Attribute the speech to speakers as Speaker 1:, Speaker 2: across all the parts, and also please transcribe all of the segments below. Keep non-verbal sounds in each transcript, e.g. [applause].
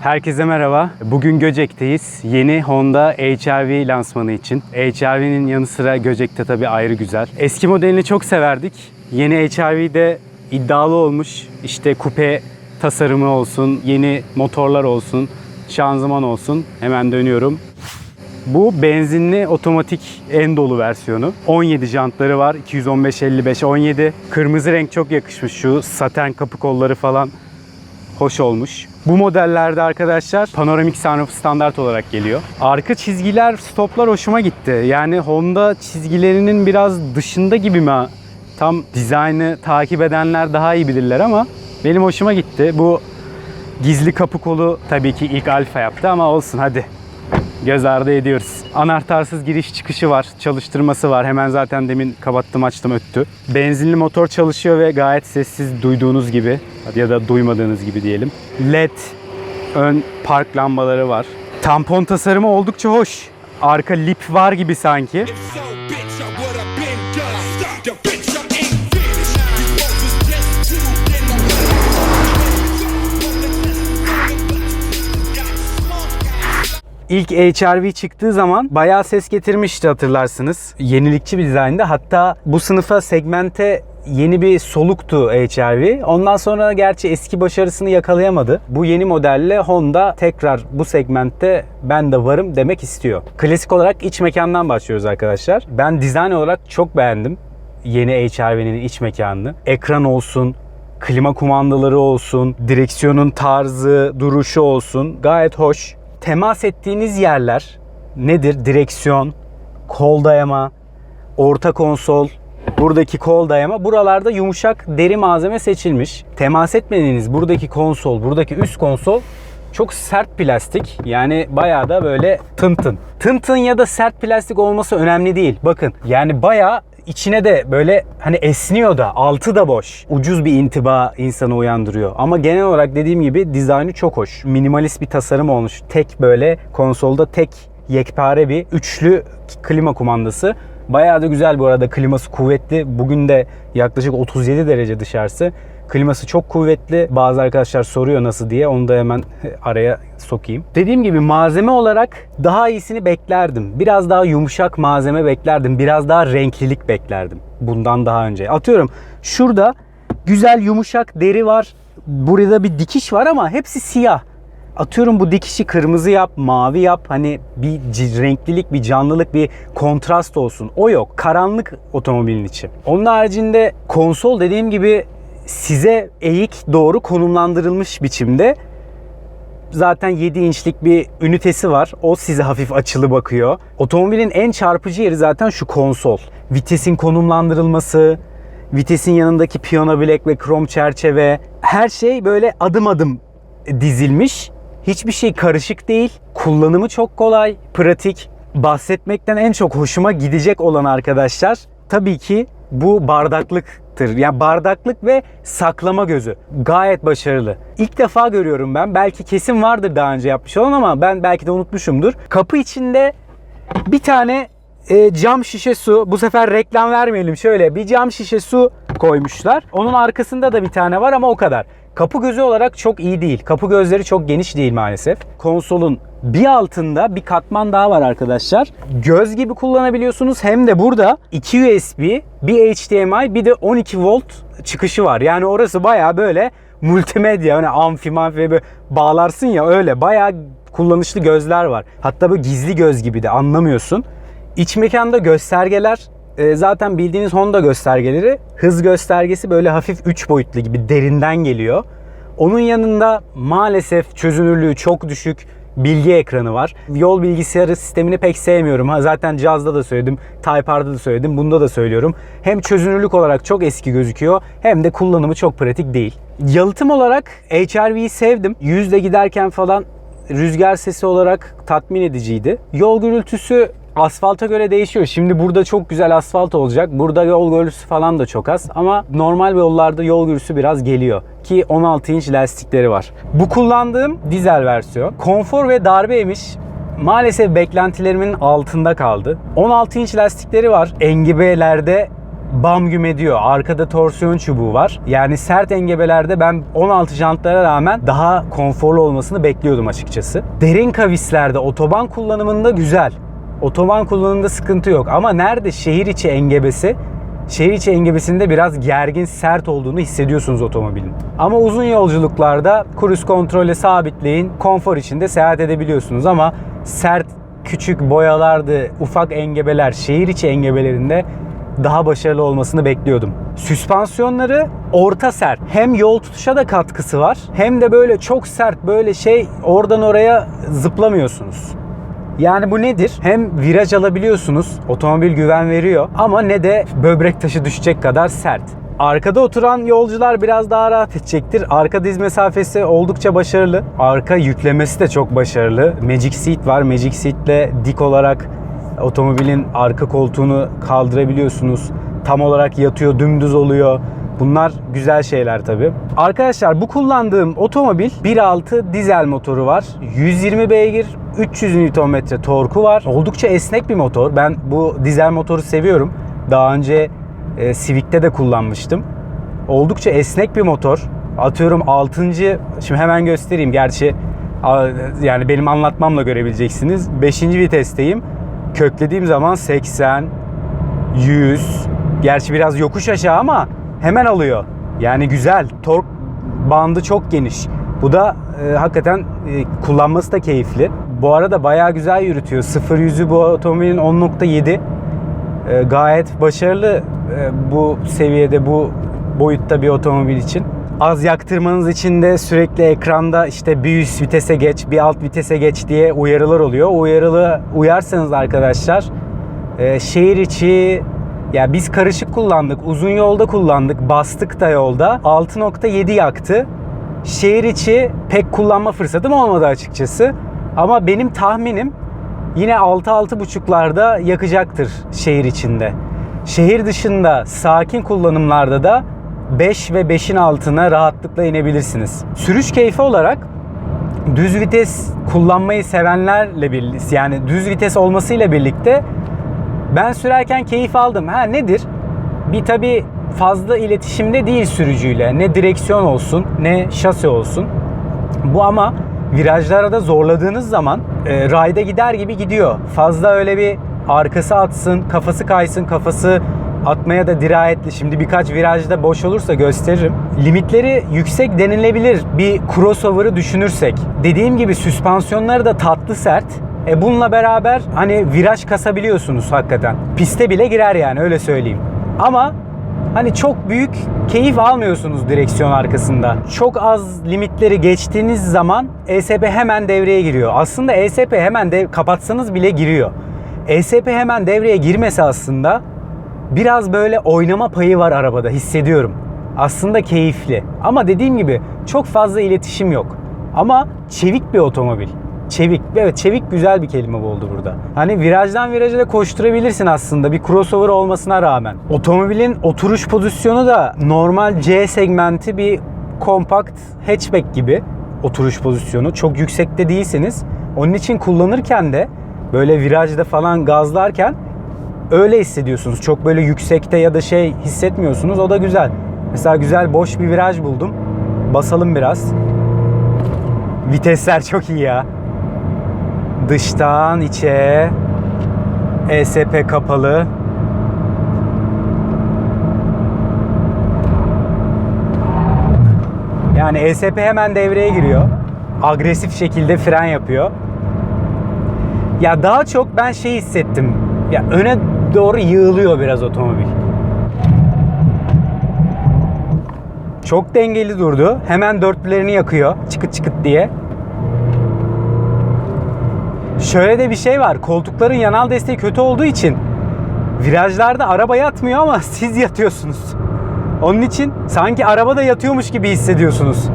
Speaker 1: Herkese merhaba. Bugün Göcek'teyiz. Yeni Honda HR-V lansmanı için. HR-V'nin yanı sıra Göcek'te tabii ayrı güzel. Eski modelini çok severdik. Yeni HR-V'de iddialı olmuş. İşte kupe tasarımı olsun, yeni motorlar olsun, şanzıman olsun. Hemen dönüyorum. Bu benzinli otomatik en dolu versiyonu. 17 jantları var. 215 55 17. Kırmızı renk çok yakışmış şu saten kapı kolları falan hoş olmuş. Bu modellerde arkadaşlar panoramik sunroof standart olarak geliyor. Arka çizgiler, stoplar hoşuma gitti. Yani Honda çizgilerinin biraz dışında gibi mi? Tam dizaynı takip edenler daha iyi bilirler ama benim hoşuma gitti. Bu gizli kapı kolu tabii ki ilk alfa yaptı ama olsun hadi. Göz ardı ediyoruz. Anahtarsız giriş çıkışı var. Çalıştırması var. Hemen zaten demin kapattım açtım öttü. Benzinli motor çalışıyor ve gayet sessiz duyduğunuz gibi ya da duymadığınız gibi diyelim. LED ön park lambaları var. Tampon tasarımı oldukça hoş. Arka lip var gibi sanki. İlk HR-V çıktığı zaman bayağı ses getirmişti hatırlarsınız. Yenilikçi bir dizaynda. Hatta bu sınıfa segmente yeni bir soluktu HR-V. Ondan sonra gerçi eski başarısını yakalayamadı. Bu yeni modelle Honda tekrar bu segmentte ben de varım demek istiyor. Klasik olarak iç mekandan başlıyoruz arkadaşlar. Ben dizayn olarak çok beğendim yeni HR-V'nin iç mekanını. Ekran olsun, klima kumandaları olsun, direksiyonun tarzı, duruşu olsun gayet hoş. Temas ettiğiniz yerler nedir? Direksiyon, kol dayama, orta konsol, buradaki kol dayama. Buralarda yumuşak deri malzeme seçilmiş. Temas etmediğiniz buradaki konsol, buradaki üst konsol çok sert plastik. Yani bayağı da böyle tın tın. Tın tın ya da sert plastik olması önemli değil. Bakın yani bayağı içine de böyle hani esniyor da altı da boş. Ucuz bir intiba insanı uyandırıyor. Ama genel olarak dediğim gibi dizaynı çok hoş. Minimalist bir tasarım olmuş. Tek böyle konsolda tek yekpare bir üçlü klima kumandası. Bayağı da güzel bu arada kliması kuvvetli. Bugün de yaklaşık 37 derece dışarısı. Kliması çok kuvvetli. Bazı arkadaşlar soruyor nasıl diye. Onu da hemen araya sokayım. Dediğim gibi malzeme olarak daha iyisini beklerdim. Biraz daha yumuşak malzeme beklerdim. Biraz daha renklilik beklerdim. Bundan daha önce. Atıyorum şurada güzel yumuşak deri var. Burada bir dikiş var ama hepsi siyah. Atıyorum bu dikişi kırmızı yap, mavi yap. Hani bir renklilik, bir canlılık, bir kontrast olsun. O yok. Karanlık otomobilin içi. Onun haricinde konsol dediğim gibi size eğik doğru konumlandırılmış biçimde. Zaten 7 inçlik bir ünitesi var. O size hafif açılı bakıyor. Otomobilin en çarpıcı yeri zaten şu konsol. Vitesin konumlandırılması, vitesin yanındaki piyano bilek ve krom çerçeve. Her şey böyle adım adım dizilmiş. Hiçbir şey karışık değil. Kullanımı çok kolay, pratik. Bahsetmekten en çok hoşuma gidecek olan arkadaşlar tabii ki bu bardaklıktır. Yani bardaklık ve saklama gözü. Gayet başarılı. İlk defa görüyorum ben. Belki kesin vardır daha önce yapmış olan ama ben belki de unutmuşumdur. Kapı içinde bir tane e, cam şişe su. Bu sefer reklam vermeyelim. Şöyle bir cam şişe su koymuşlar. Onun arkasında da bir tane var ama o kadar. Kapı gözü olarak çok iyi değil. Kapı gözleri çok geniş değil maalesef. Konsolun bir altında bir katman daha var arkadaşlar. Göz gibi kullanabiliyorsunuz. Hem de burada 2 USB, bir HDMI, bir de 12 volt çıkışı var. Yani orası baya böyle multimedya. Hani amfi manfi böyle bağlarsın ya öyle. Baya kullanışlı gözler var. Hatta böyle gizli göz gibi de anlamıyorsun. İç mekanda göstergeler e, zaten bildiğiniz Honda göstergeleri hız göstergesi böyle hafif 3 boyutlu gibi derinden geliyor. Onun yanında maalesef çözünürlüğü çok düşük bilgi ekranı var. Yol bilgisayarı sistemini pek sevmiyorum. Ha, zaten Jazz'da da söyledim, Type R'da da söyledim, bunda da söylüyorum. Hem çözünürlük olarak çok eski gözüküyor hem de kullanımı çok pratik değil. Yalıtım olarak HRV'yi sevdim. Yüzle giderken falan rüzgar sesi olarak tatmin ediciydi. Yol gürültüsü asfalta göre değişiyor. Şimdi burada çok güzel asfalt olacak. Burada yol gürültüsü falan da çok az. Ama normal yollarda yol gürültüsü biraz geliyor. Ki 16 inç lastikleri var. Bu kullandığım dizel versiyon. Konfor ve darbe emiş maalesef beklentilerimin altında kaldı. 16 inç lastikleri var. Engibe'lerde bam güm ediyor. Arkada torsiyon çubuğu var. Yani sert engebelerde ben 16 jantlara rağmen daha konforlu olmasını bekliyordum açıkçası. Derin kavislerde otoban kullanımında güzel. Otoban kullanımında sıkıntı yok ama nerede şehir içi engebesi şehir içi engebesinde biraz gergin, sert olduğunu hissediyorsunuz otomobilin. Ama uzun yolculuklarda cruise kontrolle sabitleyin, konfor içinde seyahat edebiliyorsunuz ama sert küçük boyalardı, ufak engebeler, şehir içi engebelerinde daha başarılı olmasını bekliyordum. Süspansiyonları orta sert. Hem yol tutuşa da katkısı var hem de böyle çok sert böyle şey oradan oraya zıplamıyorsunuz. Yani bu nedir? Hem viraj alabiliyorsunuz, otomobil güven veriyor ama ne de böbrek taşı düşecek kadar sert. Arkada oturan yolcular biraz daha rahat edecektir. Arka diz mesafesi oldukça başarılı. Arka yüklemesi de çok başarılı. Magic Seat var. Magic Seat'le dik olarak otomobilin arka koltuğunu kaldırabiliyorsunuz. Tam olarak yatıyor, dümdüz oluyor. Bunlar güzel şeyler tabii. Arkadaşlar bu kullandığım otomobil 1.6 dizel motoru var. 120 beygir, 300 Nm torku var. Oldukça esnek bir motor. Ben bu dizel motoru seviyorum. Daha önce e, Civic'te de kullanmıştım. Oldukça esnek bir motor. Atıyorum 6. Şimdi hemen göstereyim. Gerçi yani benim anlatmamla görebileceksiniz. 5. vitesteyim. Köklediğim zaman 80, 100. Gerçi biraz yokuş aşağı ama hemen alıyor. Yani güzel. Tork bandı çok geniş. Bu da e, hakikaten e, kullanması da keyifli. Bu arada bayağı güzel yürütüyor. 0 yüzü bu otomobilin 10.7. E, gayet başarılı e, bu seviyede bu boyutta bir otomobil için. Az yaktırmanız için de sürekli ekranda işte bir üst vitese geç, bir alt vitese geç diye uyarılar oluyor. Uyarılı uyarsanız arkadaşlar e, şehir içi ya biz karışık kullandık, uzun yolda kullandık, bastık da yolda 6.7 yaktı. Şehir içi pek kullanma fırsatım olmadı açıkçası. Ama benim tahminim yine 6-6.5'larda yakacaktır şehir içinde. Şehir dışında sakin kullanımlarda da 5 ve 5'in altına rahatlıkla inebilirsiniz. Sürüş keyfi olarak düz vites kullanmayı sevenlerle birlikte yani düz vites olmasıyla birlikte ben sürerken keyif aldım. Ha nedir? Bir tabi fazla iletişimde değil sürücüyle. Ne direksiyon olsun ne şase olsun. Bu ama virajlara da zorladığınız zaman e, rayda gider gibi gidiyor. Fazla öyle bir arkası atsın, kafası kaysın, kafası atmaya da dirayetli. Şimdi birkaç virajda boş olursa gösteririm. Limitleri yüksek denilebilir bir crossover'ı düşünürsek. Dediğim gibi süspansiyonları da tatlı sert. E bununla beraber hani viraj kasabiliyorsunuz hakikaten. Piste bile girer yani öyle söyleyeyim. Ama hani çok büyük keyif almıyorsunuz direksiyon arkasında. Çok az limitleri geçtiğiniz zaman ESP hemen devreye giriyor. Aslında ESP hemen de kapatsanız bile giriyor. ESP hemen devreye girmesi aslında biraz böyle oynama payı var arabada hissediyorum. Aslında keyifli. Ama dediğim gibi çok fazla iletişim yok. Ama çevik bir otomobil. Çevik. Evet çevik güzel bir kelime oldu burada. Hani virajdan viraja da koşturabilirsin aslında bir crossover olmasına rağmen. Otomobilin oturuş pozisyonu da normal C segmenti bir kompakt hatchback gibi oturuş pozisyonu. Çok yüksekte değilsiniz. Onun için kullanırken de böyle virajda falan gazlarken öyle hissediyorsunuz. Çok böyle yüksekte ya da şey hissetmiyorsunuz. O da güzel. Mesela güzel boş bir viraj buldum. Basalım biraz. Vitesler çok iyi ya. Dıştan içe ESP kapalı. Yani ESP hemen devreye giriyor. Agresif şekilde fren yapıyor. Ya daha çok ben şey hissettim. Ya öne doğru yığılıyor biraz otomobil. Çok dengeli durdu. Hemen dörtlülerini yakıyor. Çıkıt çıkıt diye. Şöyle de bir şey var. Koltukların yanal desteği kötü olduğu için virajlarda araba yatmıyor ama [laughs] siz yatıyorsunuz. Onun için sanki arabada yatıyormuş gibi hissediyorsunuz.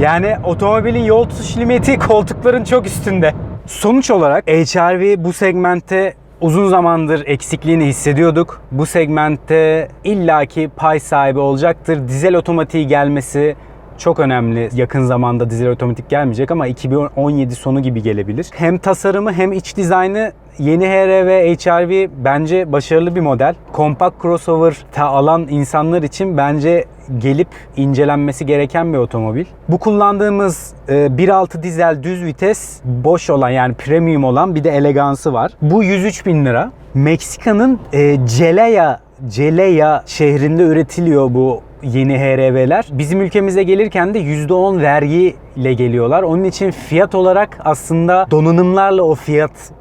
Speaker 1: Yani otomobilin yol tutuş limiti [laughs] koltukların çok üstünde. Sonuç olarak HRV bu segmentte uzun zamandır eksikliğini hissediyorduk. Bu segmentte illaki pay sahibi olacaktır. Dizel otomatiği gelmesi çok önemli. Yakın zamanda dizel otomatik gelmeyecek ama 2017 sonu gibi gelebilir. Hem tasarımı hem iç dizaynı yeni HR ve HRV bence başarılı bir model. Kompakt crossover ta alan insanlar için bence gelip incelenmesi gereken bir otomobil. Bu kullandığımız e, 1.6 dizel düz vites boş olan yani premium olan bir de elegansı var. Bu 103 bin lira. Meksika'nın e, Celaya Celaya şehrinde üretiliyor bu yeni HRV'ler. Bizim ülkemize gelirken de %10 vergi ile geliyorlar. Onun için fiyat olarak aslında donanımlarla o fiyat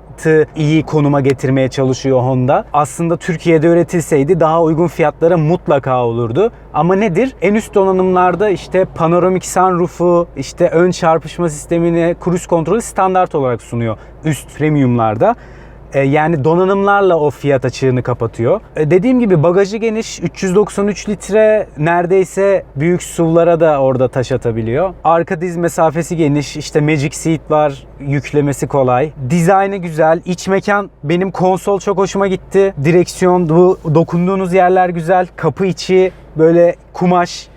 Speaker 1: iyi konuma getirmeye çalışıyor Honda. Aslında Türkiye'de üretilseydi daha uygun fiyatlara mutlaka olurdu. Ama nedir? En üst donanımlarda işte panoramik sunroof'u, işte ön çarpışma sistemini, cruise kontrolü standart olarak sunuyor üst premiumlarda. E, Yani donanımlarla o fiyat açığını kapatıyor. E, Dediğim gibi bagajı geniş. 393 litre neredeyse büyük SUV'lara da orada taş atabiliyor. Arka diz mesafesi geniş. İşte Magic Seat var. Yüklemesi kolay. Dizaynı güzel. İç mekan benim konsol çok hoşuma gitti. Direksiyon bu dokunduğunuz yerler güzel. Kapı içi böyle kumaş.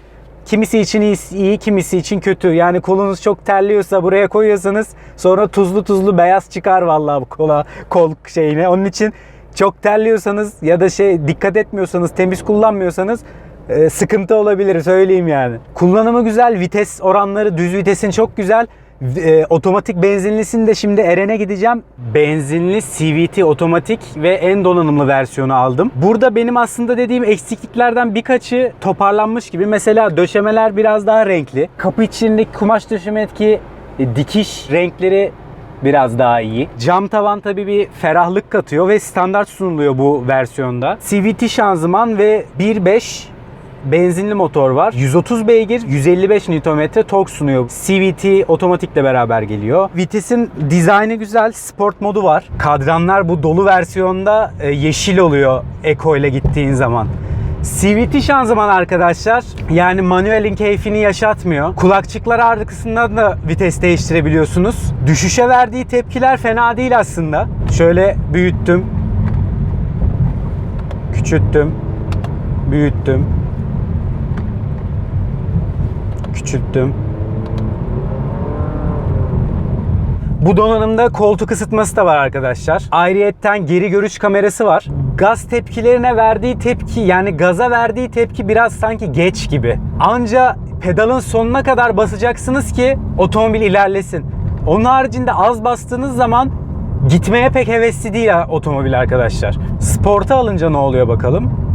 Speaker 1: Kimisi için iyi, kimisi için kötü. Yani kolunuz çok terliyorsa buraya koyuyorsanız sonra tuzlu tuzlu beyaz çıkar vallahi bu kola kol şeyine. Onun için çok terliyorsanız ya da şey dikkat etmiyorsanız, temiz kullanmıyorsanız e, sıkıntı olabilir söyleyeyim yani. Kullanımı güzel, vites oranları düz vitesin çok güzel. E, otomatik benzinlisini de şimdi Eren'e gideceğim. Benzinli CVT otomatik ve en donanımlı versiyonu aldım. Burada benim aslında dediğim eksikliklerden birkaçı toparlanmış gibi. Mesela döşemeler biraz daha renkli. Kapı içindeki kumaş döşeme etki, e, dikiş renkleri biraz daha iyi. Cam tavan tabii bir ferahlık katıyor ve standart sunuluyor bu versiyonda. CVT şanzıman ve 1.5 benzinli motor var. 130 beygir, 155 Nm tork sunuyor. CVT otomatikle beraber geliyor. Vitesin dizaynı güzel, sport modu var. Kadranlar bu dolu versiyonda e, yeşil oluyor Eco ile gittiğin zaman. CVT şanzıman arkadaşlar yani manuelin keyfini yaşatmıyor. Kulakçıklar arkasından da vites değiştirebiliyorsunuz. Düşüşe verdiği tepkiler fena değil aslında. Şöyle büyüttüm. Küçülttüm. Büyüttüm. Küçülttüm. Bu donanımda koltuk ısıtması da var arkadaşlar. Ayrıyetten geri görüş kamerası var. Gaz tepkilerine verdiği tepki yani gaza verdiği tepki biraz sanki geç gibi. Anca pedalın sonuna kadar basacaksınız ki otomobil ilerlesin. Onun haricinde az bastığınız zaman gitmeye pek hevesli değil otomobil arkadaşlar. Sporta alınca ne oluyor bakalım?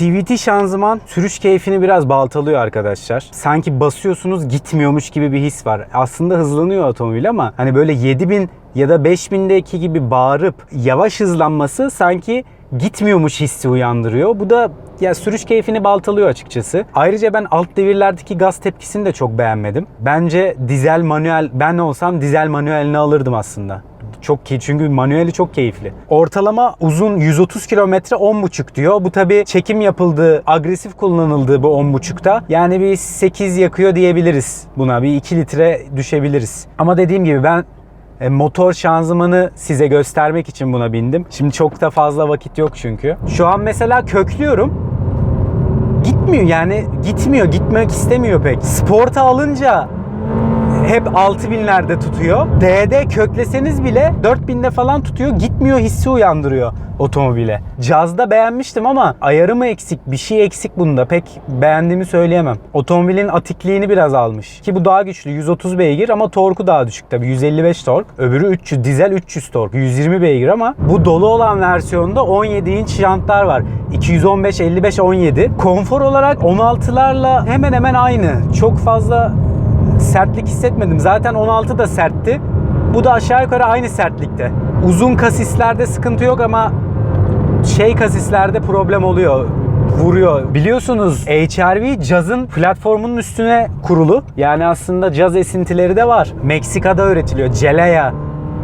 Speaker 1: CVT şanzıman sürüş keyfini biraz baltalıyor arkadaşlar. Sanki basıyorsunuz gitmiyormuş gibi bir his var. Aslında hızlanıyor otomobil ama hani böyle 7000 ya da 5000'deki gibi bağırıp yavaş hızlanması sanki gitmiyormuş hissi uyandırıyor. Bu da ya sürüş keyfini baltalıyor açıkçası. Ayrıca ben alt devirlerdeki gaz tepkisini de çok beğenmedim. Bence dizel manuel ben olsam dizel manuelini alırdım aslında. Çok ki çünkü manueli çok keyifli. Ortalama uzun 130 kilometre 10.5 diyor. Bu tabi çekim yapıldığı, agresif kullanıldığı bu 10.5'ta. Yani bir 8 yakıyor diyebiliriz buna. Bir 2 litre düşebiliriz. Ama dediğim gibi ben e, motor şanzımanı size göstermek için buna bindim. Şimdi çok da fazla vakit yok çünkü. Şu an mesela köklüyorum. Gitmiyor yani gitmiyor gitmek istemiyor pek. Sporta alınca hep 6000'lerde tutuyor. D'de kökleseniz bile 4000'de falan tutuyor. Gitmiyor hissi uyandırıyor otomobile. Cazda beğenmiştim ama ayarı mı eksik, bir şey eksik bunda. Pek beğendiğimi söyleyemem. Otomobilin atikliğini biraz almış. Ki bu daha güçlü. 130 beygir ama torku daha düşük tabii. 155 tork. Öbürü 300, dizel 300 tork. 120 beygir ama bu dolu olan versiyonda 17 inç jantlar var. 215, 55, 17. Konfor olarak 16'larla hemen hemen aynı. Çok fazla sertlik hissetmedim. Zaten 16 da sertti. Bu da aşağı yukarı aynı sertlikte. Uzun kasislerde sıkıntı yok ama şey kasislerde problem oluyor. Vuruyor. Biliyorsunuz HRV cazın platformunun üstüne kurulu. Yani aslında caz esintileri de var. Meksika'da üretiliyor. Celaya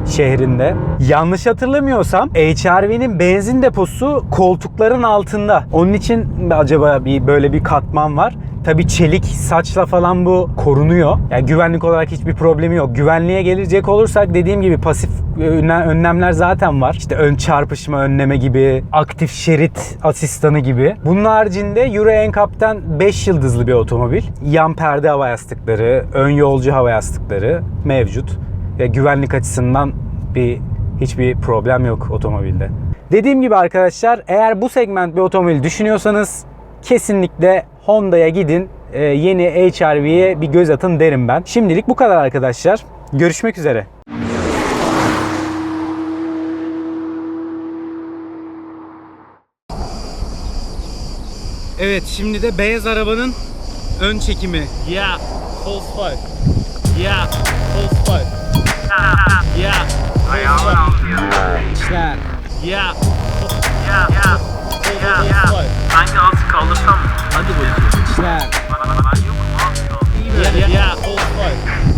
Speaker 1: şehrinde. Yanlış hatırlamıyorsam HRV'nin benzin deposu koltukların altında. Onun için acaba bir böyle bir katman var. Tabi çelik saçla falan bu korunuyor. Yani güvenlik olarak hiçbir problemi yok. Güvenliğe gelecek olursak dediğim gibi pasif önlem- önlemler zaten var. İşte ön çarpışma önleme gibi, aktif şerit asistanı gibi. Bunun haricinde Euro NCAP'ten 5 yıldızlı bir otomobil. Yan perde hava yastıkları, ön yolcu hava yastıkları mevcut. Ve güvenlik açısından bir hiçbir problem yok otomobilde. Dediğim gibi arkadaşlar eğer bu segment bir otomobil düşünüyorsanız kesinlikle Honda'ya gidin. Ee, yeni HR-V'ye bir göz atın derim ben. Şimdilik bu kadar arkadaşlar. Görüşmek üzere. Evet şimdi de beyaz arabanın ön çekimi.
Speaker 2: Yeah, full spike. Yeah, full spike. Yeah, full spike.
Speaker 1: İşler.
Speaker 2: Yeah, yeah, yeah, yeah. spike.
Speaker 3: Bence az kaldırsam?
Speaker 2: Hadi bakayım.
Speaker 1: İşler.
Speaker 3: Ben yokum abi.
Speaker 2: Yeah, yeah, spike.